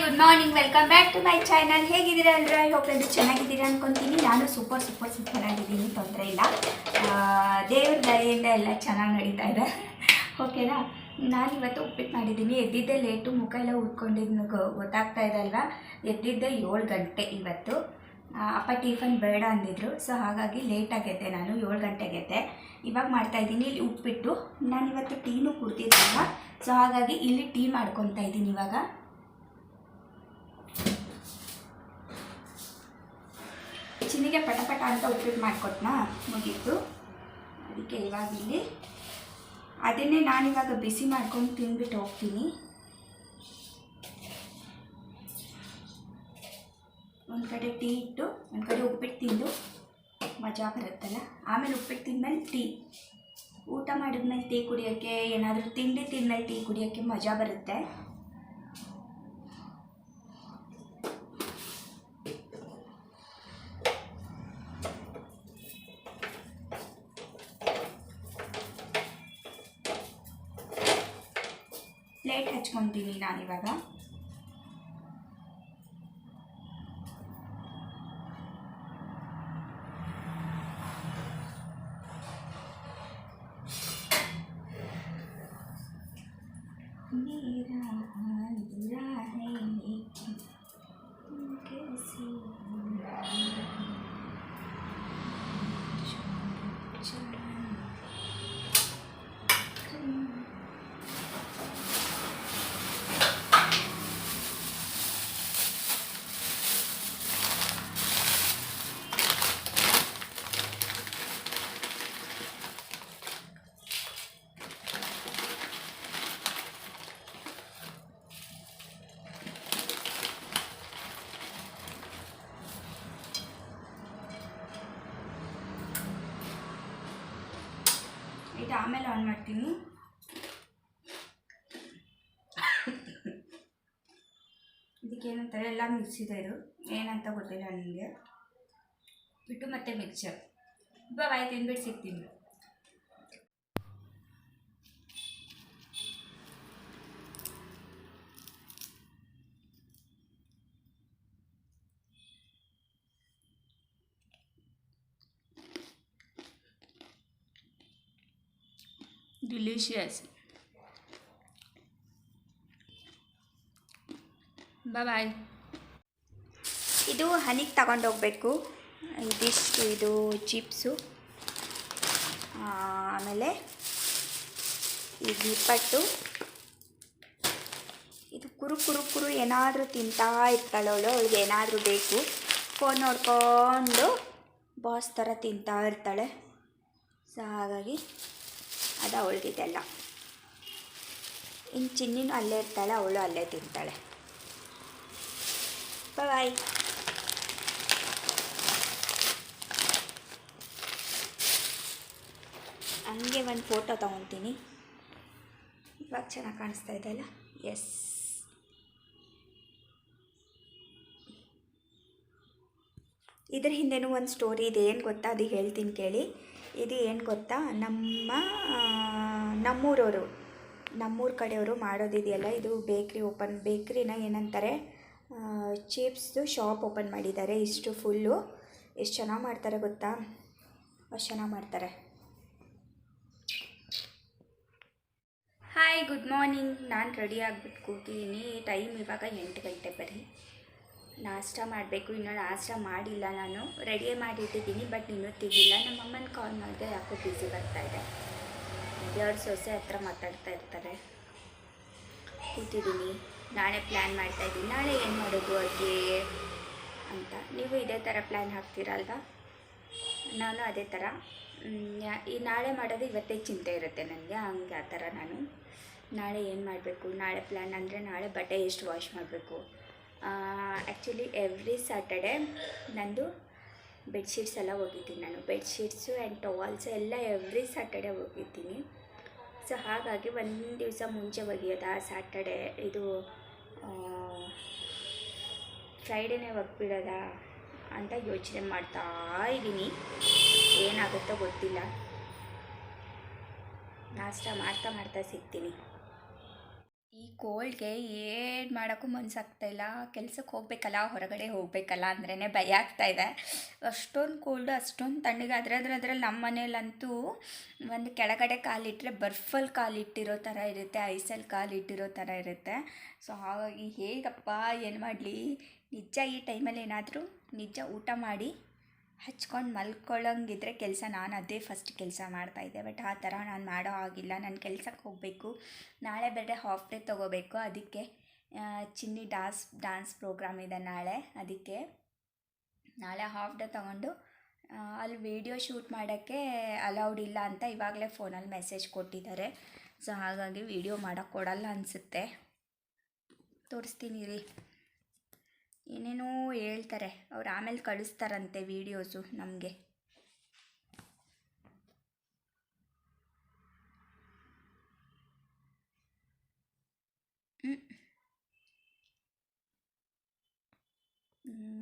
Good morning welcome back to my channel ಹೇಗಿದ್ದೀರಾ ಅಂದರೆ I hope ಎಲ್ಲರೂ ಚೆನ್ನಾಗಿದ್ದೀರಾ ಅನ್ಕೊಂತೀನಿ. ನಾನು ಸೂಪರ್ ಸೂಪರ್ ಸೂಪರ್ ಆಗಿದ್ದೀನಿ. ತೊಂದರೆ ಇಲ್ಲ. ದೇವ್ರ ದಯೆಯಿಂದ ಎಲ್ಲ ಚೆನ್ನಾಗಿ ನಡೀತಾ ಇದೆ. ಓಕೆನಾ ನಾನು ಇವತ್ತು ಉಪ್ಪಿಟ್ಟು ಮಾಡಿದ್ದೀನಿ. ಎದ್ದಿದ್ದೆ ಲೇಟು. ಮುಖ ಎಲ್ಲ ಉಟ್ಕೊಂಡಿದ್ದು ಗೊತ್ತಾಗ್ತಾ ಇದೆ ಅಲ್ವಾ? ಎದ್ದಿದ್ದೆ ಏಳು ಗಂಟೆ ಇವತ್ತು. ಅಪ್ಪ ಟಿಫನ್ ಬೇಡ ಅಂದಿದ್ರು. ಸೊ ಹಾಗಾಗಿ ಲೇಟಾಗೆದ್ದೆ ನಾನು. ಏಳು ಗಂಟೆಗೆ ಎದ್ದೆ ಇವಾಗ ಮಾಡ್ತಾ ಇದ್ದೀನಿ. ಇಲ್ಲಿ ಉಪ್ಪಿಟ್ಟು. ನಾನು ಇವತ್ತು ಟೀನೂ ಕುಡ್ತಿದ್ದಲ್ಲ ಸೊ ಹಾಗಾಗಿ ಇಲ್ಲಿ ಟೀ ಮಾಡ್ಕೊತಾ ಇದ್ದೀನಿ ಇವಾಗ. ಚಿನ್ನಿಗೆ ಪಟ ಪಟ ಅಂತ ಉಪ್ಪಿಟ್ಟು ಮಾಡಿಕೊಟ್ನಾ, ಮುಗೀತು. ಅದಕ್ಕೆ ಇವಾಗ ಇಲ್ಲಿ ಅದನ್ನೇ ನಾನಿವಾಗ ಬಿಸಿ ಮಾಡ್ಕೊಂಡು ತಿಂದ್ಬಿಟ್ಟು ಹೋಗ್ತೀನಿ. ಒಂದು ಕಡೆ ಟೀ ಇಟ್ಟು, ಒಂದು ಕಡೆ ಉಪ್ಪಿಟ್ಟು ತಿಂದು ಮಜಾ ಬರುತ್ತಲ್ಲ? ಆಮೇಲೆ ಉಪ್ಪಿಟ್ಟು ತಿಂದ್ಮೇಲೆ ಟೀ. ಊಟ ಮಾಡಿದ್ಮೇಲೆ ಟೀ ಕುಡಿಯೋಕ್ಕೆ ಏನಾದರೂ ತಿಂಡಿ ತಿಂದ್ಮೇಲೆ ಟೀ ಕುಡಿಯೋಕ್ಕೆ ಮಜಾ ಬರುತ್ತೆ. ಪ್ಲೇಟ್ ಹಚ್ಕೊತೀನಿ ನಾನಿವಾಗ ಆಮೇಲೆ ಆನ್ ಮಾಡ್ತೀನಿ. ಇದಕ್ಕೆ ಏನಂತಾರೆ ಎಲ್ಲ ಮಿಕ್ಸ್ ಇದೆ. ಏನಂತ ಗೊತ್ತಿಲ್ಲ ನನಗೆ. ಬಿಟ್ಟು ಮತ್ತೆ ಮಿಕ್ಸರ್ ಬಾಯ್ ತಿಂದ್ಬಿಟ್ಟು ಸಿಗ್ತೀನಿ. ಡಿಲಿಷಿಯಸ್ ಬಾಯ್ ಇದು ಹನಿಗೆ ತಗೊಂಡೋಗ್ಬೇಕು. ಇದಿಷ್ಟು, ಇದು ಚಿಪ್ಸು ಆಮೇಲೆ ಈ ನಿಪ್ಪಟ್ಟು ಇದು ಕುರು ಕುರು ಕುರು ಏನಾದರೂ ತಿಂತಾ ಇರ್ತಾಳೆ ಅವಳು. ಅವಳಿಗೆ ಏನಾದರೂ ಬೇಕು. ಫೋನ್ ನೋಡ್ಕೊಂಡು ಬಾಸ್ ಥರ ತಿಂತಾ ಇರ್ತಾಳೆ. ಸೊ ಹಾಗಾಗಿ ಅದು ಅವಳಿಗಿದೆಲ್ಲ ಇನ್ನು ಚಿನ್ನಿನೂ ಅಲ್ಲೇ ಇರ್ತಾಳೆ, ಅವಳು ಅಲ್ಲೇ ತಿಂತಾಳೆ. ಬಾಯ್ ಹಂಗೆ ಒಂದು ಫೋಟೋ ತೊಗೊತೀನಿ. ಇವಾಗ ಚೆನ್ನಾಗಿ ಕಾಣಿಸ್ತಾ ಇದೆಯಲ್ಲ ಎಸ್ ಇದ್ರ ಹಿಂದೆನೂ ಒಂದು ಸ್ಟೋರಿ ಇದೆ, ಏನು ಗೊತ್ತಾ? ಅದು ಹೇಳ್ತೀನಿ ಕೇಳಿ. ಇದು ಏನು ಗೊತ್ತಾ? ನಮ್ಮ ನಮ್ಮೂರವರು, ನಮ್ಮೂರ ಕಡೆಯವರು ಮಾಡೋದಿದೆಯಲ್ಲ ಇದು ಬೇಕ್ರಿ ಓಪನ್, ಬೇಕ್ರಿನ ಏನಂತಾರೆ ಚಿಪ್ಸ್ದು ಶಾಪ್ ಓಪನ್ ಮಾಡಿದ್ದಾರೆ, ಇಷ್ಟು ಫುಲ್ಲು. ಎಷ್ಟು ಚೆನ್ನಾಗಿ ಮಾಡ್ತಾರೆ ಗೊತ್ತಾ? ಅಷ್ಟು ಚೆನ್ನಾಗಿ ಮಾಡ್ತಾರೆ. ಹಾಯ್ ಗುಡ್ ಮಾರ್ನಿಂಗ್ ನಾನು ರೆಡಿ ಆಗಿಬಿಟ್ಟು ಕೂತಿದ್ದೀನಿ ಟೈಮ್ ಇವಾಗ ಎಂಟು ಗಂಟೆ ಬರೀ ನಾಷ್ಟ ಮಾಡಬೇಕು, ಇನ್ನೂ ನಾಷ್ಟ ಮಾಡಿಲ್ಲ ನಾನು. ರೆಡಿಯೇ ಮಾಡಿಟ್ಟಿದ್ದೀನಿ ಬಟ್ ಇನ್ನೂ ತಿಂದಿಲ್ಲ. ನಮ್ಮಮ್ಮನ ಕಾಲ್ ಮಾಡಿದೆ, ಯಾಕೋ ಬ್ಯುಸಿ ಬರ್ತಾ ಇದೆ. ಎರಡು ಸೊಸೆ ಹತ್ರ ಮಾತಾಡ್ತಾ ಇರ್ತಾರೆ. ಕೂತಿದ್ದೀನಿ. ನಾಳೆ ಪ್ಲ್ಯಾನ್ ಮಾಡ್ತಾ ಇದ್ದೀನಿ. ನಾಳೆ ಏನು ಮಾಡೋದು ಅಡುಗೆ ಅಂತ. ನೀವು ಇದೇ ಥರ ಪ್ಲ್ಯಾನ್ ಹಾಕ್ತೀರಲ್ವಾ? ನಾನು ಅದೇ ಥರ ಈ ನಾಳೆ ಮಾಡೋದು ಇವತ್ತೇ ಚಿಂತೆ ಇರುತ್ತೆ ನನಗೆ. ಹಂಗೆ ಆ ಥರ ನಾನು. ನಾಳೆ ಏನು ಮಾಡಬೇಕು? ನಾಳೆ ಪ್ಲ್ಯಾನ್ ಅಂದರೆ ನಾಳೆ ಬಟ್ಟೆ ಎಷ್ಟು ವಾಶ್ ಮಾಡಬೇಕು? ಆ್ಯಕ್ಚುಲಿ ಎವ್ರಿ ಸ್ಯಾಟರ್ಡೆ ನಂದು ಬೆಡ್ಶೀಟ್ಸ್ ಎಲ್ಲ ಒಗಿತೀನಿ ನಾನು. ಬೆಡ್ಶೀಟ್ಸು ಆ್ಯಂಡ್ ಟವಲ್ಸ್ ಎಲ್ಲ ಎವ್ರಿ ಸ್ಯಾಟರ್ಡೆ ಒಗಿತೀನಿ ಸೊ ಹಾಗಾಗಿ ಒಂದು ದಿವಸ ಮುಂಚೆ ಒಗೆಯೋದಾ? ಸ್ಯಾಟರ್ಡೆ ಇದು ಫ್ರೈಡೇನೇ ಒಗ್ಬಿಡೋದಾ ಅಂತ ಯೋಚನೆ ಮಾಡ್ತಾ ಇದ್ದೀನಿ. ಏನಾಗುತ್ತೋ ಗೊತ್ತಿಲ್ಲ. ನಾಷ್ಟ ಮಾಡ್ತಾ ಮಾಡ್ತಾ ಸಿಗ್ತೀನಿ. ಈ ಕೋಲ್ಡ್ಗೆ ಏನು ಮಾಡೋಕ್ಕೂ ಮನ್ಸಾಗ್ತಾ ಇಲ್ಲ. ಕೆಲ್ಸಕ್ಕೆ ಹೋಗ್ಬೇಕಲ್ಲ, ಹೊರಗಡೆ ಹೋಗಬೇಕಲ್ಲ ಅಂದ್ರೇ ಭಯ ಆಗ್ತಾ ಇದೆ. ಅಷ್ಟೊಂದು ಕೋಲ್ಡು ಅಷ್ಟೊಂದು ತಣ್ಣಗೆ. ಅದ್ರಲ್ಲಿ ಅದ್ರಲ್ಲಿ ನಮ್ಮ ಮನೇಲಂತೂ ಒಂದು ಕೆಳಗಡೆ ಕಾಲಿಟ್ಟರೆ ಬರ್ಫಲ್ಲಿ ಕಾಲಿಟ್ಟಿರೋ ಥರ ಇರುತ್ತೆ ಐಸಲ್ಲಿ ಕಾಲಿಟ್ಟಿರೋ ಥರ ಇರುತ್ತೆ. ಸೊ ಹಾಗಾಗಿ ಹೇಗಪ್ಪ, ಏನು ಮಾಡಲಿ? ನಿಜ ಈ ಟೈಮಲ್ಲಿ ಏನಾದರೂ ನಿಜ ಊಟ ಮಾಡಿ ಹಚ್ಕೊಂಡು ಮಲ್ಕೊಳ್ಳೋಂಗಿದ್ರೆ ಕೆಲಸ ನಾನು ಅದೇ ಫಸ್ಟ್ ಕೆಲಸ ಮಾಡ್ತಾಯಿದ್ದೆ ಬಟ್ ಆ ಥರ ನಾನು ಮಾಡೋ ಆಗಿಲ್ಲ ನಾನು ಕೆಲ್ಸಕ್ಕೆ ಹೋಗಬೇಕು. ನಾಳೆ ಬೇರೆ ಹಾಫ್ ಡೇ ತೊಗೋಬೇಕು. ಅದಕ್ಕೆ ಚಿನ್ನಿ ಡಾನ್ಸ್ ಡಾನ್ಸ್ ಪ್ರೋಗ್ರಾಮ್ ಇದೆ ನಾಳೆ. ಅದಕ್ಕೆ ನಾಳೆ ಹಾಫ್ ಡೇ ತೊಗೊಂಡು ಅಲ್ಲಿ ವೀಡಿಯೋ ಶೂಟ್ ಮಾಡೋಕ್ಕೆ ಅಲೌಡ್ ಇಲ್ಲ ಅಂತ ಇವಾಗಲೇ ಫೋನಲ್ಲಿ ಮೆಸೇಜ್ ಕೊಟ್ಟಿದ್ದಾರೆ. ಸೊ ಹಾಗಾಗಿ ವೀಡಿಯೋ ಮಾಡೋಕ್ಕೆ ಕೊಡಲ್ಲ ಅನಿಸುತ್ತೆ. ತೋರಿಸ್ತೀನಿ ರೀ. ಏನೇನೋ ಹೇಳ್ತಾರೆ, ಅವ್ರು ಆಮೇಲೆ ಕಳಿಸ್ತಾರಂತೆ ವೀಡಿಯೋಸು ನಮಗೆ.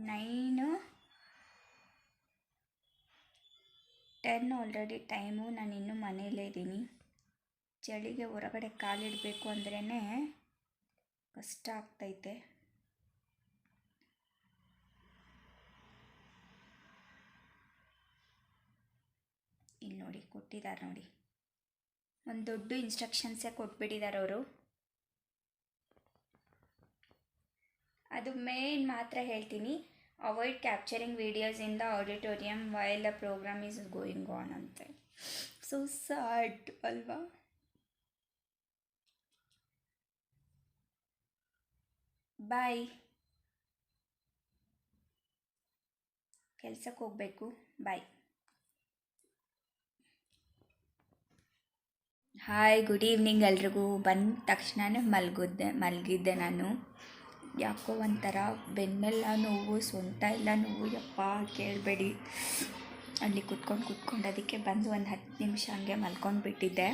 ನೈನು ಟೆನ್ ಆಲ್ರೆಡಿ ಟೈಮು ನಾನು ಇನ್ನೂ ಮನೆಯಲ್ಲೇ ಇದ್ದೀನಿ. ಚಳಿಗೆ ಹೊರಗಡೆ ಕಾಲಿಡಬೇಕು ಅಂದ್ರೇ ಕಷ್ಟ ಆಗ್ತೈತೆ ಇಲ್ಲಿ ನೋಡಿ ಕೊಟ್ಟಿದ್ದಾರೆ ನೋಡಿ. ಒಂದು ದೊಡ್ಡ ಇನ್ಸ್ಟ್ರಕ್ಷನ್ಸೇ ಕೊಟ್ಬಿಟ್ಟಿದ್ದಾರೆ ಅವರು. ಅದು ಮೇನ್ ಮಾತ್ರ ಹೇಳ್ತೀನಿ. Avoid capturing videos in the auditorium while the program is going on ಅಂತ. ಸೊ ಸಾಡ್ ಅಲ್ವಾ? ಬಾಯ್ ಕೆಲ್ಸಕ್ಕೆ ಹೋಗಬೇಕು. ಬಾಯ್ ಹಾಯ್ ಗುಡ್ ಈವ್ನಿಂಗ್ ಎಲ್ರಿಗೂ. ಬಂದ ತಕ್ಷಣವೇ ಮಲಗಿದ್ದೆ ಮಲಗಿದ್ದೆ ನಾನು. ಯಾಕೋ ಒಂಥರ ಬೆನ್ನೆಲ್ಲ ನೋವು, ಸ್ವಂತ ಎಲ್ಲ ನೋವು. ಯಪ್ಪ, ಕೇಳಬೇಡಿ. ಅಲ್ಲಿ ಕುತ್ಕೊಂಡು ಕುತ್ಕೊಂಡು ಅದಕ್ಕೆ ಬಂದು ಒಂದು ಹತ್ತು ನಿಮಿಷ ಹಂಗೆ ಮಲ್ಕೊಂಡು ಬಿಟ್ಟಿದ್ದೆ.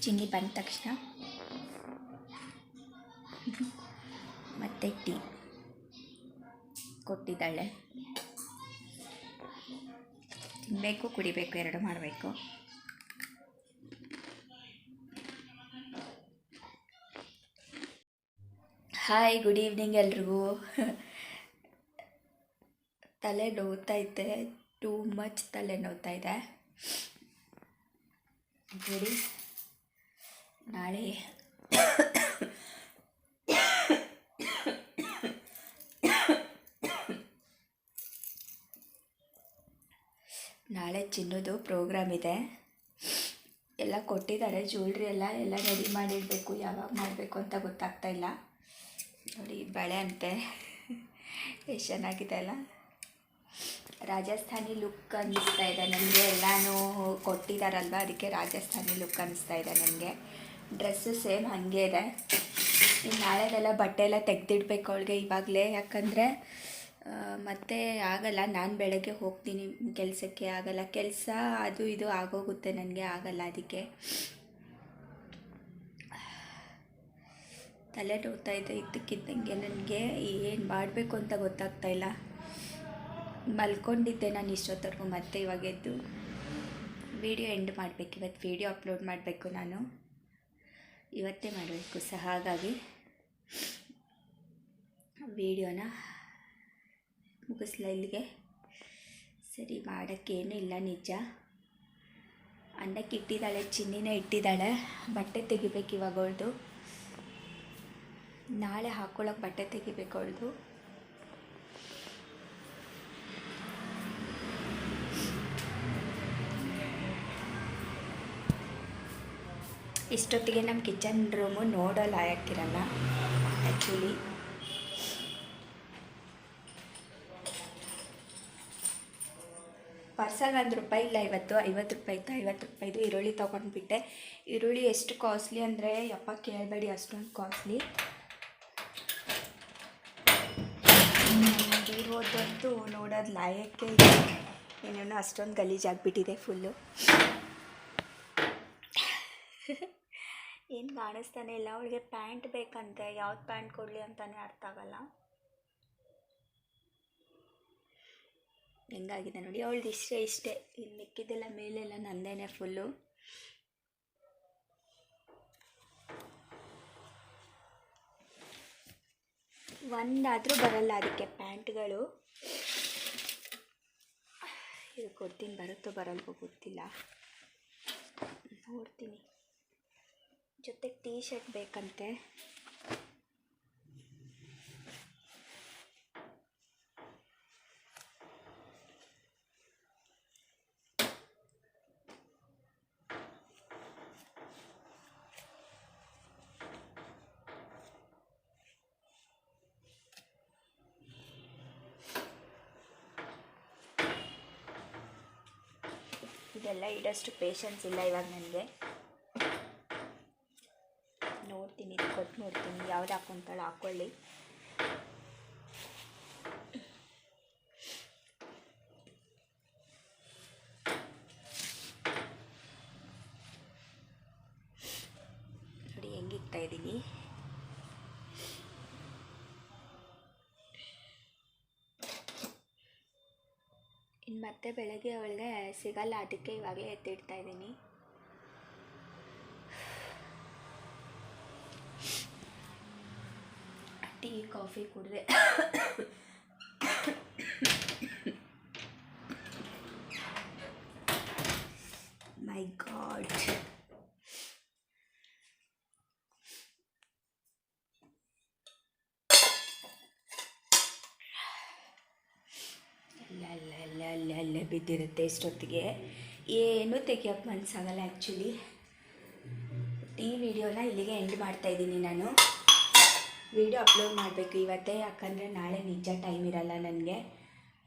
ಚಿನ್ನಿ ಬಂದ ತಕ್ಷಣ. ಮತ್ತೆ ಟೀ ಕೊಟ್ಟಿದ್ದಾಳೆ. ತಿನ್ನಬೇಕು ಕುಡಿಬೇಕು, ಎರಡು ಮಾಡಬೇಕು. ಹಾಯ್ ಗುಡ್ ಈವ್ನಿಂಗ್ ಎಲ್ರಿಗೂ. ತಲೆ ನೋವ್ತೈತೆ ಟೂ ಮಚ್ ತಲೆ ನೋವ್ತಾ ಇದೆ. ನೋಡಿ, ನಾಳೆ ನಾಳೆ ಚಿನ್ನದು ಪ್ರೋಗ್ರಾಮ್ ಇದೆ. ಎಲ್ಲ ಕೊಟ್ಟಿದ್ದಾರೆ. ಜ್ಯುವೆಲ್ರಿ ಎಲ್ಲ ಎಲ್ಲ ರೆಡಿ ಮಾಡಿಡಬೇಕು. ಯಾವಾಗ ಮಾಡಬೇಕು ಅಂತ ಗೊತ್ತಾಗ್ತಾ ಇಲ್ಲ. ನೋಡಿ, ಬಳೆ ಅಂತೆ. ಎಷ್ಟು ಚೆನ್ನಾಗಿದೆ ಅಲ್ಲ. ರಾಜಸ್ಥಾನಿ ಲುಕ್ ಅನ್ನಿಸ್ತಾ ಇದೆ ನನಗೆ. ಎಲ್ಲನೂ ಕೊಟ್ಟಿದ್ದಾರಲ್ವ ಅದಕ್ಕೆ ರಾಜಸ್ಥಾನಿ ಲುಕ್ ಅನ್ನಿಸ್ತಾ ಇದೆ ನನಗೆ. ಡ್ರೆಸ್ಸು ಸೇಮ್ ಹಾಗೆ ಇದೆ. ಇನ್ನು ನಾಳೆದೆಲ್ಲ ಬಟ್ಟೆ ಎಲ್ಲ ತೆಗೆದಿಡ್ಬೇಕು ಅವಳಿಗೆ ಇವಾಗಲೇ. ಯಾಕಂದರೆ ಮತ್ತೆ ಆಗಲ್ಲ. ನಾನು ಬೆಳಗ್ಗೆ ಹೋಗ್ತೀನಿ ಕೆಲಸಕ್ಕೆ. ಆಗಲ್ಲ. ಕೆಲಸ ಅದು ಇದು ಆಗೋಗುತ್ತೆ ನನಗೆ. ಆಗಲ್ಲ ಅದಕ್ಕೆ. ತಲೆ ಇದೆ, ಇದ್ದಕ್ಕಿದ್ದಂಗೆ ನನಗೆ ಏನು ಮಾಡಬೇಕು ಅಂತ ಗೊತ್ತಾಗ್ತಾ ಇಲ್ಲ. ಮಲ್ಕೊಂಡಿದ್ದೆ ನಾನು ಇಷ್ಟೊತ್ತವರೆಗೂ, ಮತ್ತೆ ಇವಾಗ ಎದ್ದು ವೀಡಿಯೋ ಎಂಡ್ ಮಾಡಬೇಕು. ಇವತ್ತು ವೀಡಿಯೋ ಅಪ್ಲೋಡ್ ಮಾಡಬೇಕು ನಾನು. ಇವತ್ತೇ ಮಾಡಬೇಕು, ಸಹ ಹಾಗಾಗಿ ವೀಡಿಯೋನ ಮುಗಿಸ್ಲ ಇಲ್ಲಿಗೆ. ಸರಿ, ಮಾಡೋಕ್ಕೇನು ಇಲ್ಲ ನಿಜ. ಅನ್ನಕ್ಕೆ ಇಟ್ಟಿದ್ದಾಳೆ ಚಿನ್ನಿನೇ ಇಟ್ಟಿದ್ದಾಳೆ. ಬಟ್ಟೆ ತೆಗಿಬೇಕು ಇವಾಗ ಅವಳ್ದು. ನಾಳೆ ಹಾಕ್ಕೊಳ್ಳೋಕೆ ಬಟ್ಟೆ ತೆಗಿಬೇಕು ಅವಳದು. ಇಷ್ಟೊತ್ತಿಗೆ ನಮ್ಮ ಕಿಚನ್ ರೂಮು ನೋಡೋ ಲಾಯಕ್ಕಿರಲ್ಲ ಆ್ಯಕ್ಚುಲಿ ಪಾರ್ಸಲ್ ಒಂದು ರೂಪಾಯಿ ಇಲ್ಲ ಇವತ್ತು ಐವತ್ತು ರೂಪಾಯಿ ಇತ್ತು, ಐವತ್ತು ರೂಪಾಯಿದು ಈರುಳ್ಳಿ ತೊಗೊಂಡ್ಬಿಟ್ಟೆ. ಈರುಳ್ಳಿ ಎಷ್ಟು ಕಾಸ್ಟ್ಲಿ ಅಂದರೆ, ಯಪ್ಪ ಕೇಳಬೇಡಿ ಅಷ್ಟೊಂದು ಕಾಸ್ಟ್ಲಿ ಇರೋದಂತೂ ನೋಡೋದು ಲಾಯಕ್ಕೆ ಇದೆ ಏನೇನೋ ಅಷ್ಟೊಂದು ಗಲೀಜಾಗ್ಬಿಟ್ಟಿದೆ ಫುಲ್ಲು. ಏನು ಕಾಣಿಸ್ತಾನೆ ಇಲ್ಲ. ಅವಳಿಗೆ ಪ್ಯಾಂಟ್ ಬೇಕಂತೆ. ಯಾವ್ದು ಪ್ಯಾಂಟ್ ಕೊಡಲಿ ಅಂತಾನೆ ಅರ್ಥ ಆಗಲ್ಲ. ಹೆಂಗಾಗಿದೆ ನೋಡಿ. ಅವಳ್ದು ಇಷ್ಟೇ ಇಷ್ಟೇ. ಇನ್ನು ಮಿಕ್ಕಿದ್ದೆಲ್ಲ ಮೇಲೆಲ್ಲ ನಂದೇನೆ ಫುಲ್ಲು. ಒಂದಾದರೂ ಬರಲ್ಲ ಅದಕ್ಕೆ ಪ್ಯಾಂಟ್ಗಳು. ಇದು ಕೊಡ್ತೀನಿ ಬರುತ್ತೋ ಬರಲ್ವೋ ಗೊತ್ತಿಲ್ಲ. ನೋಡ್ತೀನಿ. ಜೊತೆಗೆ ಟೀ ಶರ್ಟ್ ಬೇಕಂತೆ. ಇದೆಲ್ಲ ಇಡೋಷ್ಟು ಪೇಷನ್ಸ್ ಇಲ್ಲ ಇವಾಗ ನನಗೆ. ನೋಡ್ತೀನಿ ಕೊಟ್ಟು ನೋಡ್ತೀನಿ. ಯಾವ್ದು ಹಾಕೊಂತಾಳೆ ಹಾಕ್ಕೊಳ್ಳಿ ನೋಡಿ ಹೆಂಗೆ ಇಕ್ತಾ ಇದ್ದೀನಿ ಇನ್ನು ಮತ್ತೆ ಬೆಳಗ್ಗೆ ಅವಳಿಗೆ ಸಿಗಲ್ಲ ಅದಕ್ಕೆ ಇವಾಗಲೇ ಎತ್ತಿಡ್ತಾ ಇದ್ದೀನಿ. ಟೀ ಕಾಫಿ ಕುಡಿದೆ ಮೈ ಗಾಡ್ ಅಲ್ಲ ಅಲ್ಲೇ ಬಿದ್ದಿರುತ್ತೆ ಇಷ್ಟೊತ್ತಿಗೆ. ಏನೂ ತೆಗಿಯೋಕ್ಕೆ ಮನಸ್ಸಾಗಲ್ಲ ಆ್ಯಕ್ಚುಲಿ ಈ ವಿಡಿಯೋನ ಇಲ್ಲಿಗೆ ಎಂಡ್ ಮಾಡ್ತಾ ಇದ್ದೀನಿ ನಾನು. ವಿಡಿಯೋ ಅಪ್ಲೋಡ್ ಮಾಡಬೇಕು ಇವತ್ತೇ, ಯಾಕಂದರೆ ನಾಳೆ ನಿಜ ಟೈಮ್ ಇರಲ್ಲ ನನಗೆ.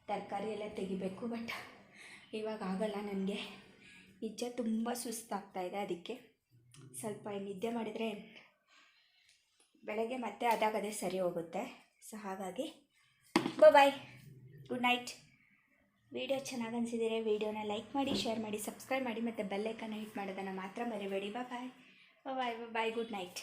ತರಕಾರಿ ಎಲ್ಲ ತೆಗಿಬೇಕು ಬಟ್ ಇವಾಗ ಆಗಲ್ಲ ನನಗೆ. ನಿಜ ತುಂಬ ಸುಸ್ತಾಗ್ತಾ ಇದೆ ಅದಕ್ಕೆ. ಸ್ವಲ್ಪ ನಿದ್ದೆ ಮಾಡಿದರೆ ಬೆಳಗ್ಗೆ ಮತ್ತೆ ಅದಾಗದೇ ಸರಿ ಹೋಗುತ್ತೆ. ಸೊ ಹಾಗಾಗಿ ಬಾಯ್ ಗುಡ್ ನೈಟ್ ವಿಡಿಯೋ ಚೆನ್ನಾಗಿ ಅನಿಸಿದರೆ ವಿಡಿಯೋನ ಲೈಕ್ ಮಾಡಿ, ಶೇರ್ ಮಾಡಿ, ಸಬ್ಸ್ಕ್ರೈಬ್ ಮಾಡಿ ಮತ್ತು ಬೆಲ್ಲೈಕನ್ನ ಹಿಟ್ ಮಾಡೋದನ್ನು ಮಾತ್ರ ಮರಿಬೇಡಿ. ಬಾಯ್ ಬಾಯ್ ಬಾಯ್ ಗುಡ್ ನೈಟ್